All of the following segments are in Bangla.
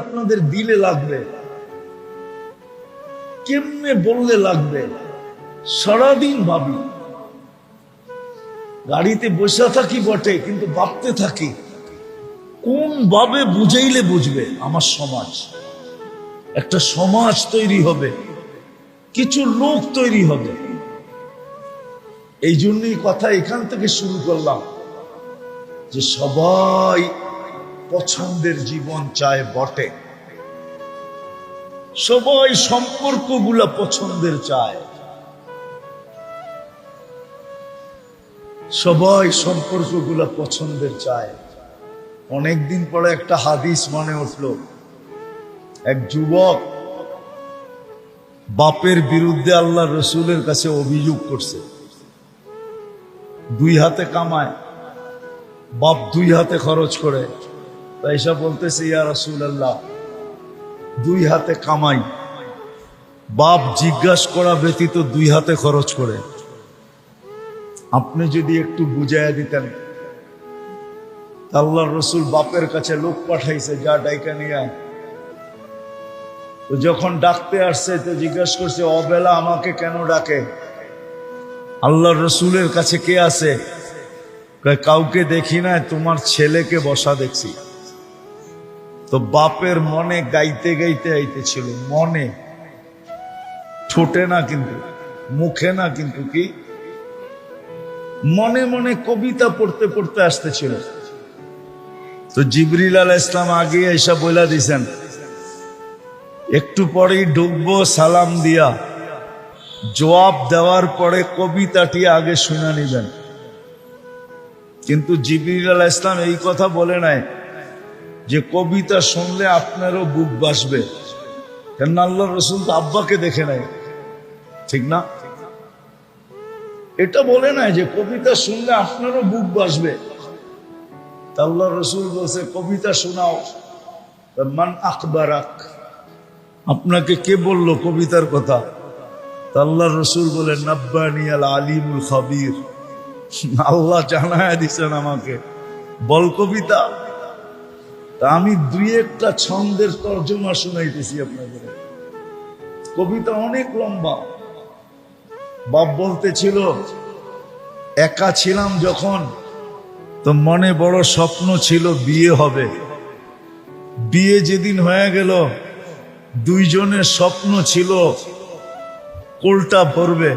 আপনাদের দিলে লাগবে? কেমনে বললে লাগবে? সারাদিন ভাবি। গাড়িতে বসে থাকি বটে, কিন্তু ভাবতে থাকি, কোন ভাবে বুঝাইলে বুঝবে আমার সমাজ? একটা সমাজ তৈরি হবে, কিছু লোক তৈরি হবে। এই জন্যই কথা এখান থেকে শুরু করলাম, যে সবাই পছন্দের জীবন চায় বটে। সবাই সম্পর্কগুলা পছন্দের চায়। সবাই সম্পর্কগুলা পছন্দের চায়। অনেকদিন পরে একটা হাদিস মনে উঠল। এক যুবক বাপের বিরুদ্ধে আল্লাহ রসুলের কাছে অভিযোগ করছে। দুই হাতে কামায়, বাপ দুই হাতে খরচ করে। তাইসা বলতেছে, ইয়া রসুল আল্লাহ দুই হাতে কামাই। বাপ জিজ্ঞাসা করা ব্যতীত দুই হাতে খরচ করে। আপনি যদি একটু বুঝাইয়া দিতেন আল্লাহ রসুল বাপের কাছে লোক পাঠাইছে, যা ডাইকা নিয়ে তো যখন ডাকতে আসছে, তো জিজ্ঞাসা করছে, অবেলা আমাকে কেন ডাকে? আল্লাহ রসুলের কাছে কে আছে? কাউকে দেখি না তোমার ছেলেকে বসা দেখছি। তো বাপের মনে গাইতে গাইতে আইতেছিল, মনে। ঠোঁটে না কিন্তু, মুখে না কিন্তু কি? মনে মনে কবিতা পড়তে পড়তে আসতেছিল। তো জিবরিল আল ইসলাম আগে এসা বইলা দিছেন, একটু পরেই ডুববো সালাম দিয়া। জবাব দেওয়ার পরে কবিতাটি আগে শুনে নিবেন। কিন্তু জিবরিল আল ইসলাম এই কথা বলে নাই যে কবিতা শুনলে আপনারও বুক বাসবে। কেন আল্লাহ রসুল তো আব্বাকে দেখে নাই ঠিক না? এটা বলে নাই যে কবিতা শুনলে আপনারও বুক বাসবে। আল্লাহ রসুল বলছে, কবিতা শোনাও। মান আখবারাক। আপনাকে কে বলল কবিতার কথা? আল্লাহ রসুল বলে নব্বানি আল আলিমুল খাবির। আল্লাহ জানায় দিছেন আমাকে, বল কবিতা। তা আমি দুই একটা ছন্দের তর্জমা শুনাইতেছি আপনাদের। কবিতা অনেক লম্বা। বাপ বলতেছিল, একা ছিলাম যখন, তো মনে বড় স্বপ্ন ছিল বিয়ে হবে। বিয়ে যেদিন হয়ে গেল, দুইজনের স্বপ্ন ছিল কোলটা ভরবে।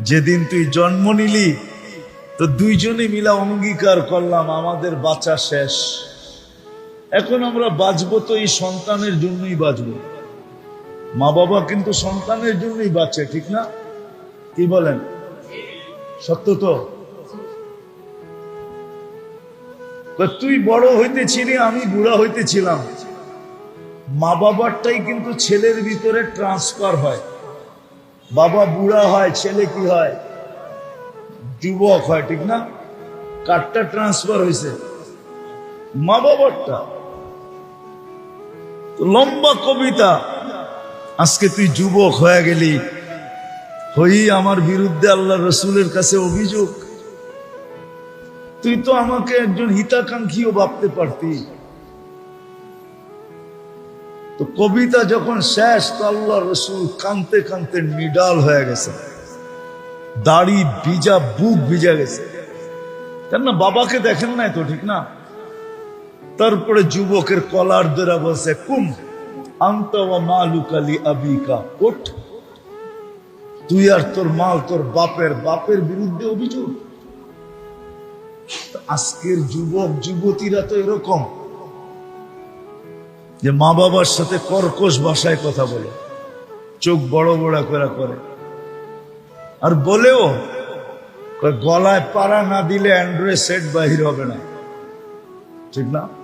যেদিন তুই জন্ম নিলি, তো দুইজনে মিলা অঙ্গীকার করলাম, আমাদের বাচ্চা শেষ। এখন আমরা বাঁচবো তো এই সন্তানের জন্যই বাঁচবো। মা বাবা কিন্তু সন্তানের জন্যই বাঁচে, ঠিক না? কি বলেন? সত্য তো? তুই বড় হইতেছিলি, আমি বুড়া হইতেছিলাম। মা বাবারটাই কিন্তু ছেলের ভিতরে ট্রান্সফার হয়। বাবা বুড়া হয়, ছেলে কি হয়? যুবক হয়, ঠিক না? কারটা ট্রান্সফার হয়েছে মা বাবারটা লম্বা কবিতা। আজকে তুই যুবক হয়ে গেলি। হই আমার বিরুদ্ধে আল্লাহ রসুলের কাছে অভিযোগ। তুই তো আমাকে একজন হিতাকাঙ্ক্ষীও ভাবতে পারতি। তো কবিতা যখন শেষ, তো আল্লাহ রসুল কানতে কানতে নিডাল হয়ে গেছে। দাড়ি ভিজা, বুক ভিজা গেছে। কেননা বাবাকে দেখেন নাই তো, ঠিক না? তারপরে যুবকের কলার ধরা বলছে, কুম, আন্ত মালুকালি আবিকা। ওঠ তুই আর তোর মাল তোর বাপের বাপের বিরুদ্ধে অভিযোগ। আজকের যুবক, যুবতীরা তো এরকম। যে মা বাবার সাথে কর্কশ ভাষায় কথা বলে। চোখ বড় বড় করে করে। আর বলেও গলায় পাড়া না দিলে অ্যান্ড্রয়েড সেট বাহির হবে না। ঠিক না?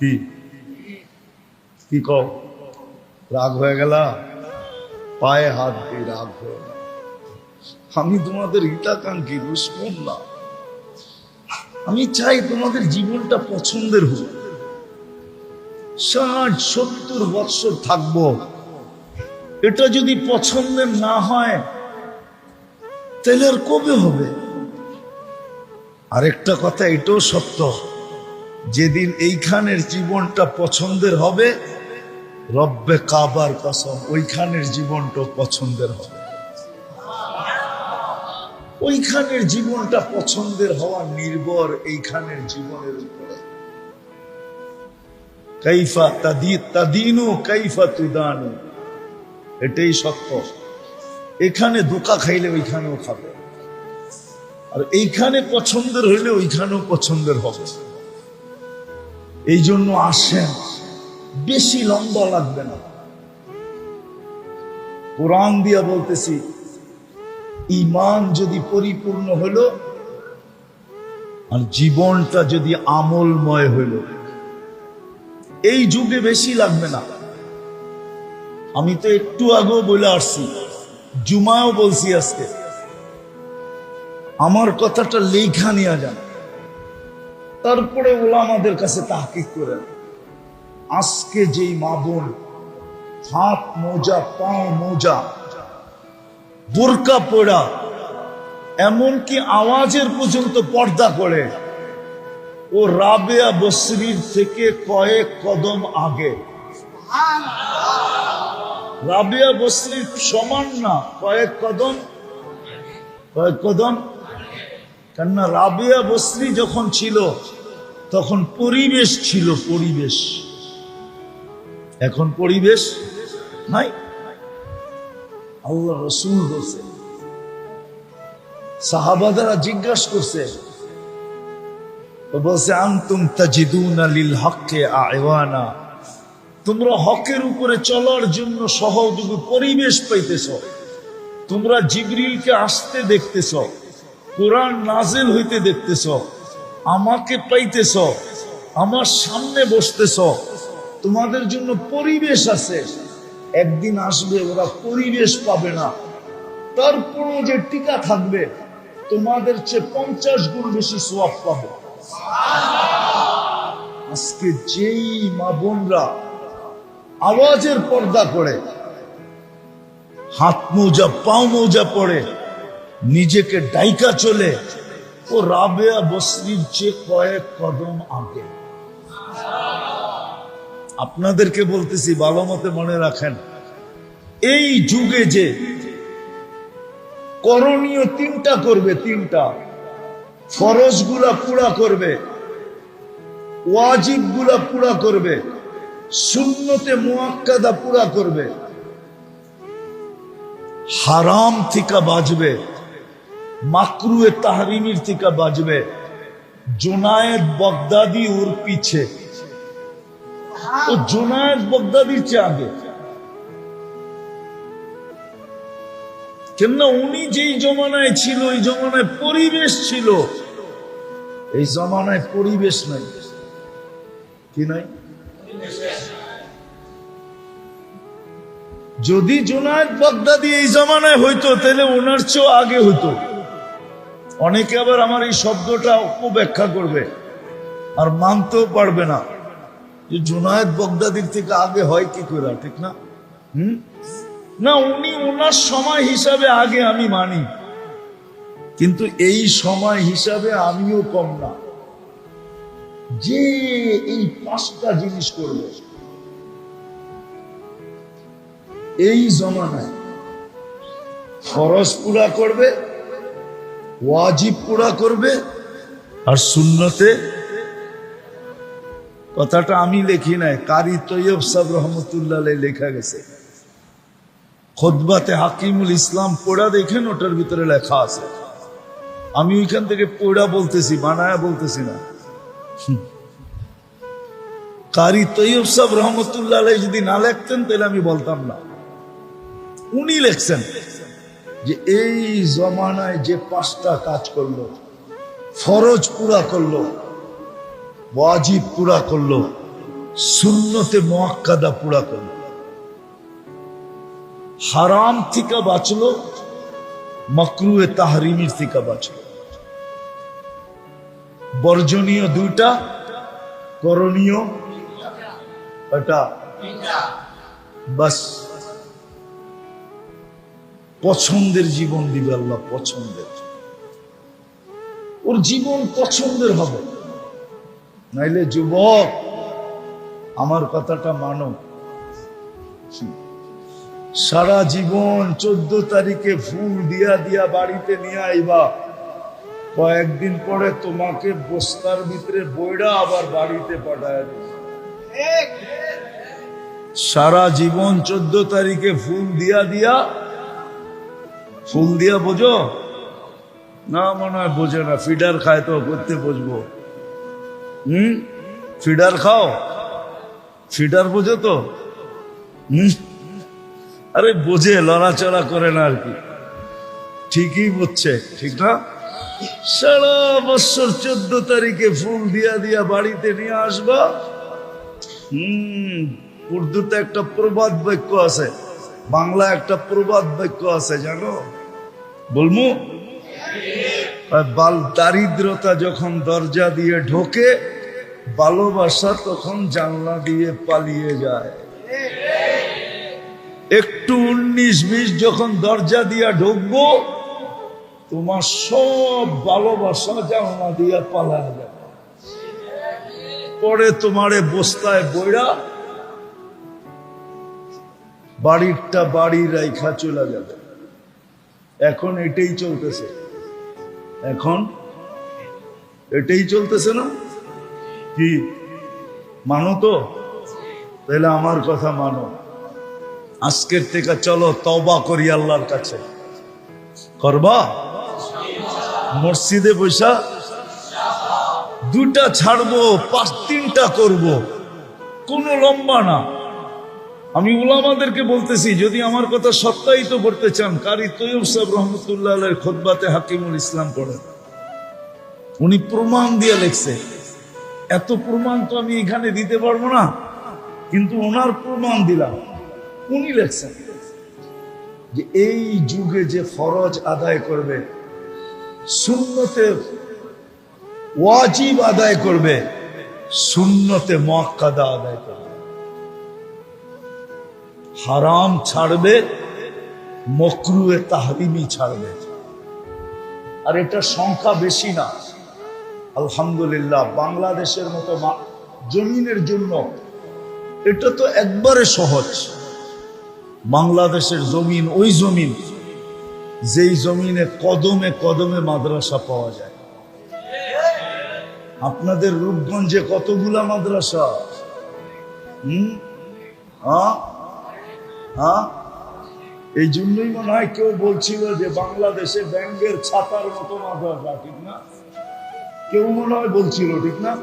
কি? কি কও? রাগ হয়ে গেল? পায়ে হাত দিয়ে রাগ হয়ে। আমি তোমাদের হিতাকাঙ্ক্ষী দুশ্মন না। আমি চাই তোমাদের জীবনটা পছন্দের হোক। ষাট, সত্তর বৎসর থাকব। এটা যদি পছন্দের না হয়, তাহলে আর কবে হবে? আরেকটা কথা, এটাও সত্য। যেদিন এইখানের জীবনটা পছন্দের হবে, রব্বে কাবার কসম, ওইখানের জীবনটা পছন্দের হবে। ওইখানের জীবনটা পছন্দের হওয়া নির্ভর এইখানের জীবনের উপরে। কাইফা তাদি, তাদিনু কাইফা তুদানু, এটাই সত্য। এখানে দোকা খাইলে ওইখানেও খাবে। আর এইখানে পছন্দের হইলে ওইখানেও পছন্দের হবে। এই জন্য আসেন। বেশি লম্বা লাগবে না। কোরআন দিয়া বলতেছি ইমান যদি পরিপূর্ণ হলো, আর জীবনটা যদি আমলময় হইল এই যুগে বেশি লাগবে না। আমি তো একটু আগেও বলে আসছি জুমাও বলছি আজকে। আমার কথাটা লেখা নেওয়া যান। তারপরে ওলামাদের কাছে তাহকিক করেন আজকে যেই মা বোন, হাত মোজা পাও মোজা, বোরকা পোড়া এমনকি আওয়াজের পর্যন্ত পর্দা করে, ও রাবেয়া বসরির থেকে কয়েক কদম আগে। রাবেয়া বসরির সমান না, কয়েক কদম? কয়েক কদম? কেননা রাবেয়া বসরি যখন ছিল তখন পরিবেশ ছিল পরিবেশ। এখন পরিবেশ নাই। আল্লাহ রসুল বলছে সাহাবাদারা জিজ্ঞাসা করছে বলছে, আন্তুম তাজিদুন লিল হককে আয়ওয়ানা? তোমরা হকের উপরে চলার জন্য সহযোগী পরিবেশ পাইতেছ। তোমরা জিবরিলকে আসতে দেখতেছ, কোরআন নাজেল হইতে দেখতেছ। আমাকে পাইতেছ, আমার সামনে বসতেছ, তোমাদের জন্য পরিবেশ আছে। একদিন আসবে, ওরা পরিবেশ পাবে না। তারপরও যে টিকা থাকবে, তোমাদের চেয়ে পঞ্চাশ গুণ বেশি সোয়াব পাবে। আজকে যেই মা বোনরা আওয়াজের পর্দা করে, হাত মৌজা, পাও মৌজা পড়ে নিজেকে ডাইকা চলে ও রাবেয়া বসরির চেয়ে কয়েক কদম আগে। আপনাদেরকে বলতেছি ভালো মতে মনে রাখেন, এই যুগে যে করণীয় তিনটা করবে, তিনটা। ফরজগুলা পুরা করবে ওয়াজিবগুলা পুরা করবে শূন্যতে মুয়াক্কাদা পুরা করবে। হারাম থিকা বাজবে। মাকরুয়ে তাহরিমির থেকে বাজবে। জোনায়েদ বগদাদি ওর পিছে। ও জোনায়েদ বগদাদির চেয়ে আগে। কেননা উনি যেই জমানায় ছিল ওই জমানায় পরিবেশ ছিল। এই জমানায় পরিবেশ নাই। কি নাই? যদি জোনায়েদ বাগদাদি এই জমানায় হইতো, তাহলে ওনার চেয়েও আগে হইতো। অনেকে আবার আমার এই শব্দটা অপব্যাখ্যা করবে আর মানতেও পারবে না যে জোনায়েদ বগদাদির থেকে আগে হয় কি করে, ঠিক না? হুম? না, উনি ওনার সময় হিসাবে আগে আমি মানি। কিন্তু এই সময় হিসাবে আমিও কম না। যে এই পাঁচটা জিনিস করবে, এই জমানায় খরচ পুরা করবে ওয়াজিব পুরা করবে আর শূন্যতে কথাটা আমি লিখি নাই, কারি তৈয়ব সাহ রহমতুল্লাহ লেখা গেছে। খোদবাতে হাকিমুল ইসলাম পড়া দেখেন ওটার ভিতরে লেখা আছে। আমি ওইখান থেকে পোড়া বলতেছি, বানায়া বলতেছি না। কারি তৈয়ব সাহ রহমতুল্লাহ যদি না লেখতেন, তাহলে আমি বলতাম না। উনি লেখছেন। যে এই জমানায় যে পাঁচটা কাজ করল ফরজ পুরা করল ওয়াজিব পুরা করল শূন্যতে মোয়াক্কাদা পুরা করল। হারাম থেকে বাঁচলো মকরুয়ে তাহরিমির থেকে বাঁচলো। বর্জনীয় দুইটা করণীয় এটা বাস পছন্দের জীবন দিবে আল্লাহ, পছন্দের। ওর জীবন পছন্দের হবে। নাইলে যুবক, আমার কথাটা মানো। সারা জীবন চোদ্দ তারিখে ফুল দিয়া দিয়া বাড়িতে নিয়ে আইবা। কয়েকদিন পরে তোমাকে বস্তার ভিতরে বইরা আবার বাড়িতে পাঠায় সারা জীবন চোদ্দ তারিখে ফুল দিয়া দিয়া ফুল দিয়া বোঝো? না, মনে হয় বোঝে না। ফিডার খায় তো, করতে বুঝব হুম? ফিডার খাও? ফিডার বোঝো তো? হুম? আরে, বোঝে, লড়াচড়া করে না আর কি। ঠিকই বুঝছে ঠিক না? সারা বছর চোদ্দ তারিখে ফুল দিয়া দিয়া বাড়িতে নিয়ে আসবা। হম, উর্দুতে একটা প্রবাদ বাক্য আছে। বাংলা একটা প্রবাদ বাক্য আছে, জানো? বলমু? বাল দারিদ্রতা যখন দরজা দিয়ে ঢোকে, ভালোবাসা তখন জানলা দিয়ে পালিয়ে যায়। একটু উনিশ বিশ যখন দরজা দিয়া ঢুকবো, তোমার সব ভালোবাসা জানলা দিয়া পালায় যাবে। পরে তোমারে বস্তায় বইরা বাড়িরটা বাড়ি রাইখা চলে যাবে। এখন এটাই চলতেছে। এখন এটাই চলতেছে না? কি? মানো তো? তাহলে আমার কথা মানো। আজকের থেকে চলো তবা করি আল্লাহর কাছে। করবা? মসজিদে বৈশা দুটা ছাড়বো, পাঁচ তিনটা করব। কোনো লম্বা না। আমি উলামাদেরকে বলতেছি, যদি আমার কথা সত্যায়িত করতে চান, কারি তৈব সাহেব রহমতুল্লাহ খোদবাতে হাকিমুল ইসলাম পড়েন। উনি প্রমাণ দিয়ে লেখছে, এত প্রমাণ তো আমি এখানে দিতে পারব না, কিন্তু ওনার প্রমাণ দিলাম। উনি লেখছেন যে এই যুগে যে ফরজ আদায় করবে শূন্যতে ওয়াজিব আদায় করবে শূন্যতে মক্কাদা আদায় করবে। হারাম ছাড়বে, মকরুয়ে তাহরিমি ছাড়বে। আর এটা সংখ্যা বেশি না। আলহামদুলিল্লাহ, বাংলাদেশের মতো জমিনের জন্য এটা তো একবারে সহজ। বাংলাদেশের জমিন, ওই জমিন, যেই জমিনে কদমে কদমে মাদ্রাসা পাওয়া যায়। আপনাদের রূপগঞ্জে কতগুলা মাদ্রাসা? হুম? হ্যাঁ হ্যাঁ? এই জন্যই মনে হয় কেউ বলছিল যে বাংলাদেশে ব্যাঙ্গের ছাতার মতো মাদ্রাসা, ঠিক না? কেউ মনে হয় বলছিল, ঠিক না?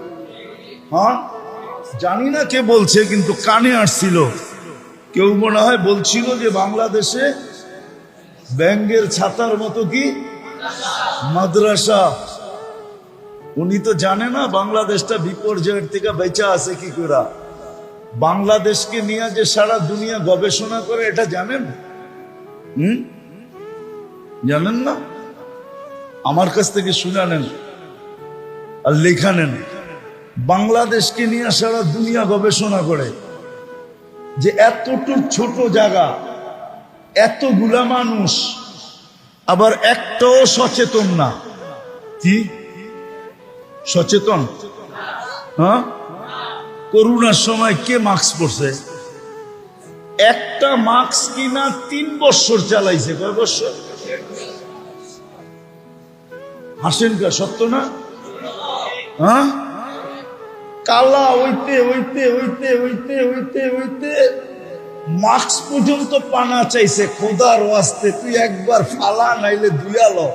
হ্যাঁ? জানি না কে বলছে, কিন্তু কানে আসছিল। কেউ মনে হয় বলছিল যে বাংলাদেশে ব্যাঙ্গের ছাতার মতো কি? মাদ্রাসা। উনি তো জানে না বাংলাদেশটা বিপর্যয়ের থেকে বেঁচে আছে কি করে। বাংলাদেশকে নিয়ে যে সারা দুনিয়া গবেষণা করে, এটা জানেন? হুম? জানেন না? আমার কাছ থেকে শুনে নেন আর লেখা নেন। বাংলাদেশকে নিয়ে সারা দুনিয়া গবেষণা করে যে এতটুক ছোট জায়গা, এতগুলা মানুষ, আবার একটাও সচেতন না। কি? সচেতন? হ্যাঁ? করোনার সময় কে মাস্ক পরছে? একটা মাস্ক কিনা তিন বছর চালাইছে, কয় বছর? হাসেন কা, সত্য না? হ্যাঁ? কালা, ওইতে ওইতে ওইতে ওইতে ওইতে ওইতে। মাস্ক পর্যন্ত পানা চাইছে, খোদার ওয়াস্তে, তুই একবার ফালা, নাইলে দুয়ালো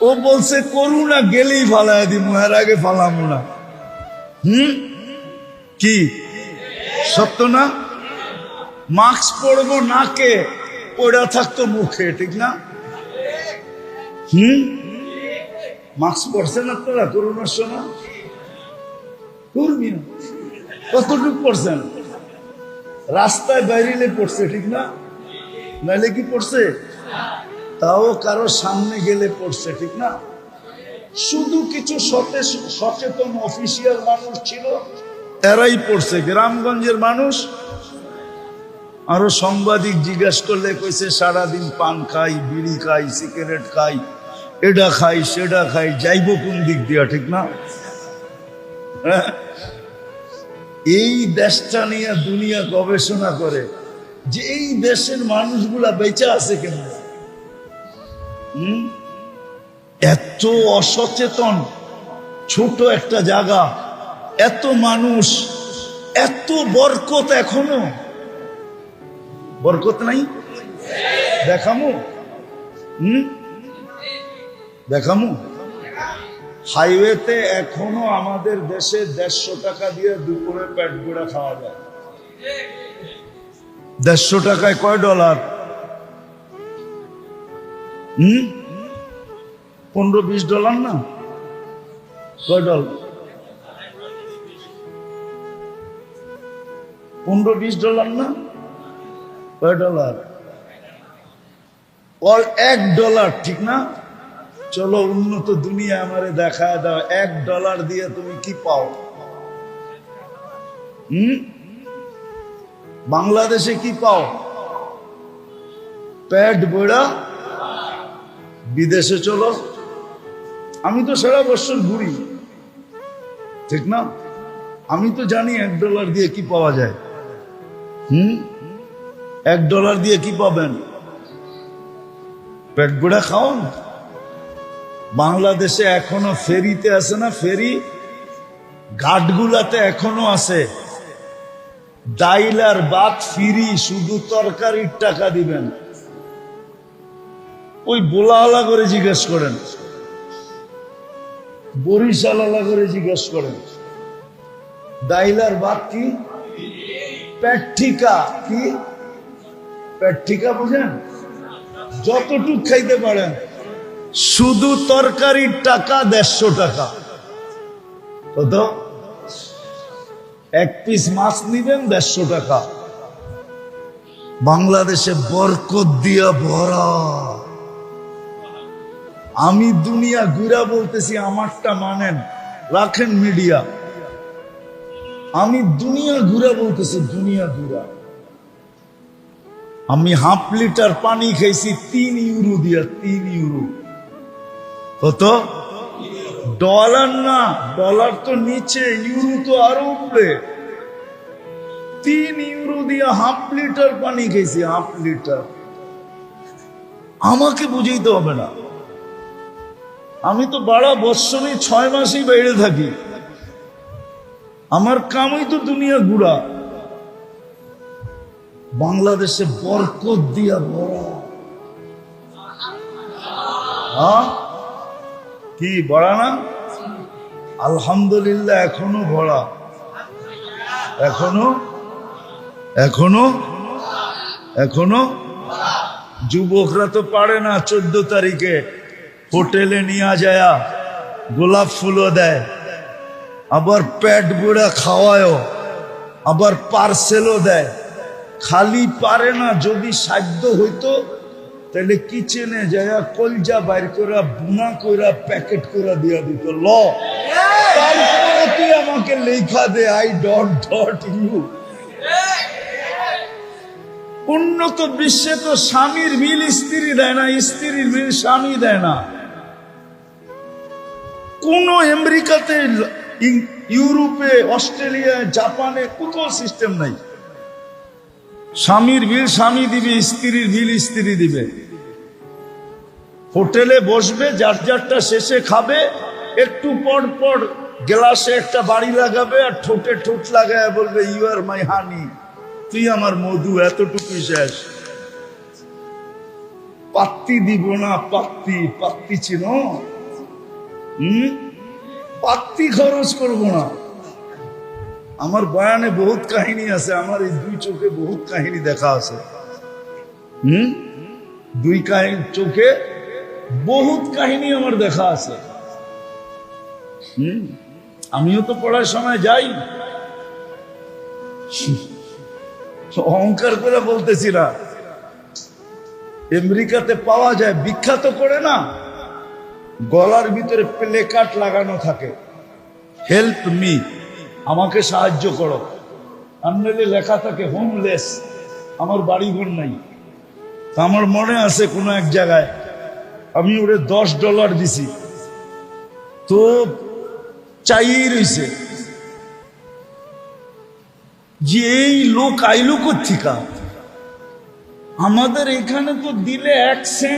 ও বলছে, করুণা গেলেই ফালায় দিমু, এর আগে ফালামু না। হুম? কি? সত্য না? মাস্ক পরবো নাকে পড়া থাকতো মুখে, ঠিক না? হুম? মাস্ক পরছেন আপনারা করোনার সময়? কর্মী কতটুক পড়ছেন রাস্তায় বাইরে পড়ছে ঠিক না? নাইলে কি পড়ছে তাও কারও সামনে গেলে পড়ছে ঠিক না? শুধু কিছু সচেতন অফিসিয়াল মানুষ ছিল এরাই পড়ছে গ্রামগঞ্জের মানুষ আরও সাংবাদিক জিজ্ঞাসা করলে কইছে, সারাদিন পান খাই, বিড়ি খাই, সিগারেট খাই, এটা খাই, সেটা খাই, যাইব কোন দিক দিয়া, ঠিক না হ্যাঁ? এই দেশটা নিয়ে দুনিয়া গবেষণা করে যে এই দেশের মানুষগুলা বেঁচে আছে কেন হুম? এত অসচেতন, ছোট একটা জায়গা, এত মানুষ, এত বরকত এখনও। বরকত নাই? দেখামু? হুম? দেখামু? হাইওয়েতে এখনও আমাদের দেশে দেড়শো টাকা দিয়ে দুপুরে প্যাট গুঁড়া খাওয়া যায়। দেড়শো টাকায় কয় ডলার? হুম? পনেরো বিশ ডলার না? কয় ডলার? পনেরো বিশ ডলার না? কয় ডলার? অল এক ডলার, ঠিক না? চলো উন্নত দুনিয়া আমারে দেখা দাও, এক ডলার দিয়ে তুমি কি পাও? হম? বাংলাদেশে কি পাও? প্যাড বইড়া বিদেশে চলো। আমি তো সারা বছর ঘুরি। ঠিক না? আমি তো জানি এক ডলার দিয়ে কি পাওয়া যায়। হুম? এক ডলার দিয়ে কি পাবেন? পেট গোড়া খাওন বাংলাদেশে এখনও ফেরিতে আছে না ফেরি? ঘাটগুলাতে এখনও আছে। ডাইল আর বাদ ফিরি, শুধু তরকারির টাকা দিবেন। ওই বোলাওয়ালা করে জিজ্ঞেস করেন। বরিশালালা করে জিজ্ঞেস করেন ডাইলার বাদ কি? প্যাঠিকা কি? প্যাঠিকা বুঝেন? যতটুক খাইতে পারেন, শুধু তরকারির টাকা দেড়শো টাকা। কত? এক পিস মাছ নিবেন দেড়শো টাকা। বাংলাদেশে বরকত দিয়া ভরা। আমি দুনিয়া ঘুরা বলতেছি, আমারটা মানেন রাখেন মিডিয়া। আমি দুনিয়া ঘুরা বলতেছি, দুনিয়া ঘুরা। আমি হাফ লিটার পানি খাইছি তিন ইউরো দিয়া, তিন ইউরো। কত? ডলার না, ডলার তো নিচে, ইউরো তো আরও উপরে। তিন ইউরো দিয়া হাফ লিটার পানি খেয়েছি, হাফ লিটার। আমাকে বুঝাইতে হবে না। আমি তো বাড়া বৎসরই ছয় মাসই বাইরে থাকি। আমার কামই তো দুনিয়া ঘুরা বাংলাদেশে বরকত দিয়া বড় হ্যাঁ? কি বড়া না? আলহামদুলিল্লাহ, এখনও ভরা। এখনও? এখনও? এখনও? যুবকরা তো পারে না চোদ্দ তারিখে। হোটেলে নিয়ে যায়, গোলাপ ফুলও দেয়। আবার পেট বুড়া খাওয়ায়ও, আবার পার্সেলও দেয়। খালি পারে না, যদি সাধ্য হইতো, তাহলে কিচেনে যায় কলজা বাইর করা বুনা কইরা, প্যাকেট করে দিয়া দিত। ল। তারপরে তুই আমাকে লেখা দে, আই ডট ডট ইউ। উন্নত বিশ্বে তো স্বামীর মিল, স্ত্রী দেয় না, স্ত্রীর মিল স্বামী দেয় না। কোন আমেরিকাতে ইউরোপে, অস্ট্রেলিয়া, জাপানে কোথাও সিস্টেম নাই। স্বামীর বিল স্বামী দিবে, স্ত্রীর বিল স্ত্রী দিবে। হোটেলে বসবে, যার যারটা শেষে খাবে, একটু পর পর গ্লাসে একটা বাড়ি লাগাবে আর ঠোঁটে ঠোঁট লাগায় বলবে ইউ আর মাই হানি তুই আমার মধু এতটুকু শেষ। পাত্তি দিব না, পাত্তি পাত্তি ছিল হম? পাত্তি খরচ করব না। আমার বয়ানে বহুত কাহিনী আছে, আমার এই দুই চোখে বহুত কাহিনী দেখা আছে। হুম? দুই কাহিনী চোখে বহুত কাহিনী আমার দেখা আছে। আমিও তো পড়ার সময় যাই। অহংকার করে বলতেছি না। আমেরিকাতে পাওয়া যায়, বিখ্যাত করে না? গলার ভিতরে প্লে কার্ড লাগানো থাকে। হেল্প মি আমাকে সাহায্য করো। আন্ডারে লেখা থাকে হোমলেস আমার বাড়ি ঘর নাই। তা আমার মনে আছে কোনো এক জায়গায়, আমি ওরে দশ ডলার দিছি। তো চাই রইছে। যে এই লোক আইলো কর্তিকা আমাদের এখানে তো দিলে এক সেন্ট